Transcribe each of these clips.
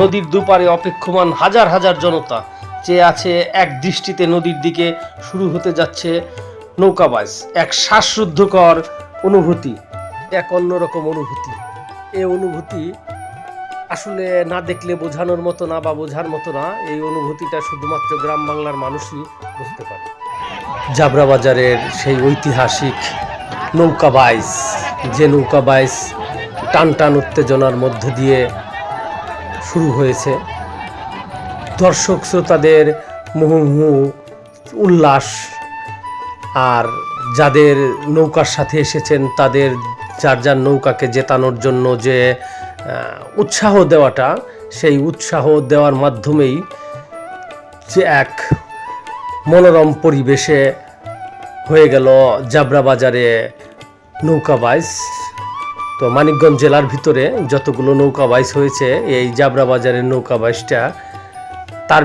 নদীর দুপারে অপেক্ষমান হাজার হাজার জনতা চেয়ে আছে এক দৃষ্টিতে নদীর দিকে শুরু হতে যাচ্ছে নৌকাবাজ এক শ্বাসরুদ্ধকর অনুভূতি, এক অন্যরকম অনুভূতি। এই অনুভূতি আসলে না দেখলে বোঝানোর মতো না বা বোঝার মতো না, এই অনুভূতিটা শুধুমাত্র গ্রাম বাংলার মানুষই বুঝতে পারে। জাবরা বাজারের সেই ঐতিহাসিক নৌকা বাইস যে নৌকা বাইস টান টান উত্তেজনার মধ্য দিয়ে শুরু হয়েছে। দর্শক শ্রোতাদের মুহুর্মুহু, উল্লাস, আর যাদের নৌকার সাথে এসেছেন, তাদের যার যার নৌকাকে জেতানোর জন্য যে উৎসাহ দেওয়াটা, সেই উৎসাহ দেওয়ার মাধ্যমেই যে এক মনোরম পরিবেশে হয়ে গেল জাবরা বাজারে নৌকা বাইস। তো মানিকগঞ্জ জেলার ভিতরে যতগুলো নৌকা বাইস হয়েছে, এই জাবরা বাজারের নৌকা বাইসটা তার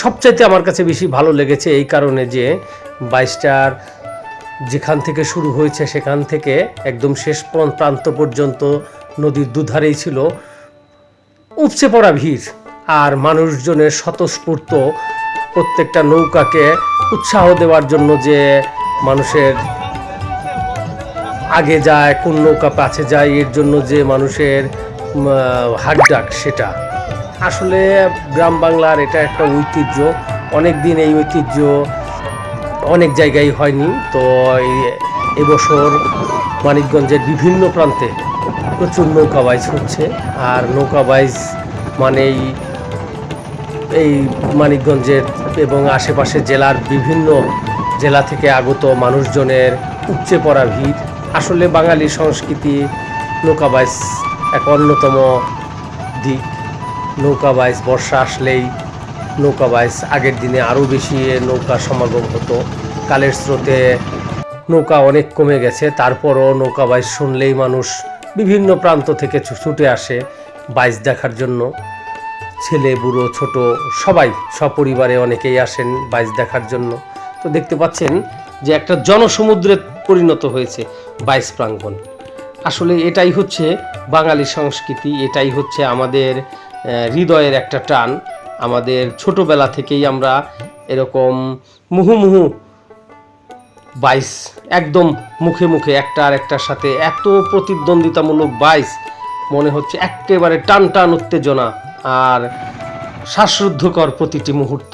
সবচাইতে আমার কাছে বেশি ভালো লেগেছে এই কারণে যে বাইসটার যেখান থেকে শুরু হয়েছে সেখান থেকে একদম শেষ প্রান- প্রান্ত পর্যন্ত নদীর দুধারেই ছিল। উপচে পড়া ভিড় আর মানুষজনের স্বতঃস্ফূর্ত প্রত্যেকটা নৌকাকে উৎসাহ দেওয়ার জন্য যে মানুষের আগে যায়, কোন নৌকা পাছে যায়, এর জন্য যে মানুষের হাকডাক সেটা। আসলে গ্রাম বাংলার এটা একটা ঐতিহ্য। অনেক দিন এই ঐতিহ্য অনেক জায়গায় হয়নি। তো এবছর মানিকগঞ্জের বিভিন্ন প্রান্তে প্রচুর নৌকা বাইজ হচ্ছে। আর নৌকা বাইজ মানেই এই মানিকগঞ্জের এবং আশেপাশে জেলার বিভিন্ন জেলা থেকে আগত মানুষজনের উপচে পড়া ভিড়। আসলে বাঙালি সংস্কৃতি নৌকাবাইজ এক অন্যতম দিক। নৌকাবাইজ বর্ষা আসলেই নৌকাবাইজ আগের দিনে আরও বেশি নৌকা সমাগম হতো। কালের স্রোতে নৌকা অনেক কমে গেছে, তারপরও নৌকাবাইজ শুনলেই মানুষ বিভিন্ন প্রান্ত থেকে ছুটে আসে বাইজ দেখার জন্য। ছেলে, বুড়ো, ছোট সবাই সপরিবারে অনেকেই আসেন বাইচ দেখার জন্য। তো দেখতে পাচ্ছেন যে একটা জনসমুদ্রে পরিণত হয়েছে বাইশ প্রাঙ্গণ। আসলে এটাই হচ্ছে বাঙালি সংস্কৃতি, এটাই হচ্ছে আমাদের হৃদয়ের একটা টান। আমাদের ছোটবেলা থেকেই আমরা এরকম মুহুমুহু বাইস একদম মুখে মুখে একটা আর একটার সাথে এত প্রতিদ্বন্দ্বিতামূলক বাইস মনে হচ্ছে একেবারে টান টান উত্তেজনা আর শ্বাসরুদ্ধকর প্রতিটি মুহূর্ত।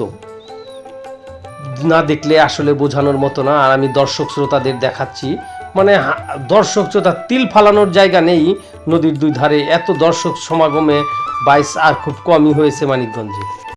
না দেখলে আসলে বোঝানোর মতো না, আর আমি দর্শক শ্রোতাদের দেখাচ্ছি। মানে দর্শক শ্রোতা, তিল ফালানোর জায়গা নেই নদীর দুই ধারে। এত দর্শক সমাগমে বাইশ আর খুব কমই হয়েছে মানিকগঞ্জে।